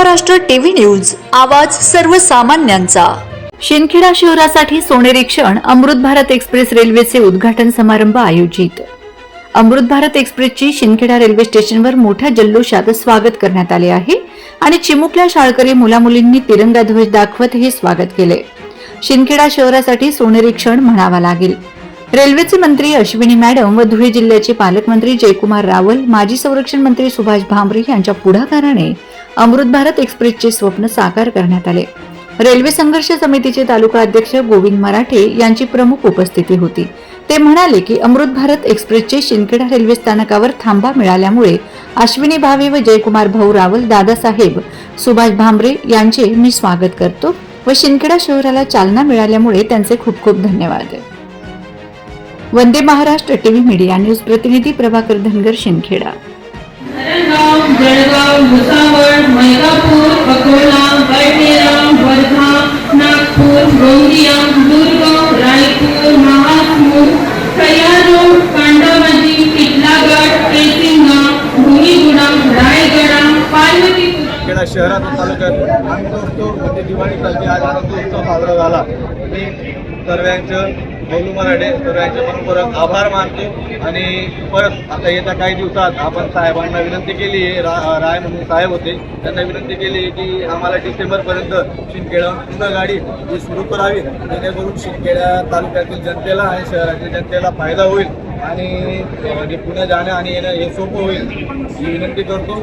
Maharashtra TV news आवाज सर्वसामान्यांचा. शिंदखेडा शहरासाठी सोनेरी क्षण अमृत भारत एक्सप्रेस रेल्वेचे उद्घाटन समारंभ आयोजित. अमृत भारत एक्सप्रेसची शिंदखेडा रेल्वे स्टेशनवर मोठ्या जल्लोषात स्वागत करण्यात आले आहे आणि चिमुकल्या शाळकरी मुलामुलींनी तिरंगा ध्वज दाखवत हे स्वागत केले. शिंदखेडा शहरासाठी सोनेरी क्षण म्हणावा लागेल. रेल्वेचे मंत्री अश्विनी मॅडम व धुळे जिल्ह्याचे पालकमंत्री जयकुमार रावल माजी संरक्षण मंत्री सुभाष भामरे यांच्या पुढाकाराने अमृत भारत एक्सप्रेसचे स्वप्न साकार करण्यात आले. रेल्वे संघर्ष समितीचे तालुका अध्यक्ष गोविंद मराठे यांची प्रमुख उपस्थिती होती. ते म्हणाले की अमृत भारत एक्सप्रेसचे शिंदखेडा रेल्वे स्थानकावर थांबा मिळाल्यामुळे अश्विनी भावे व जयकुमार भाऊ रावल दादासाहेब सुभाष भामरे यांचे मी स्वागत करतो व शिंदखेडा शहराला चालना मिळाल्यामुळे त्यांचे खूप खूप धन्यवाद. Vande Maharashtra TV media news प्रतिनिधी प्रभाकर धनगर शिंदखेडा. जळगाव भुसावळ मलकापूर अकोला बडनेरा वर्धा नागपूर गोंदिया दुर्ग रायपूर महापूर शहरात व आम्ही आनंदोत्सव म्हणजे दिवाळी कालची आज आनंदोत्सव साजरा झाला. मी सर्वांचं बोलू मराठे सर्वांचे मनपूर्वक आभार मानतो. आणि परत आता येत्या काही दिवसात आपण साहेबांना विनंती केली आहे. रा राय म्हणून साहेब होते. त्यांना विनंती केली आहे की आम्हाला डिसेंबरपर्यंत शिंदखेडा पुन्हा गाडी ही सुरू करावी. जेणेकरून शिंदखेडा तालुक्यातील जनतेला आणि शहरातील जनतेला फायदा होईल. आणि पुण्या पुणे जाणं आणि येणं हे सोपं होईल. ही विनंती करतो.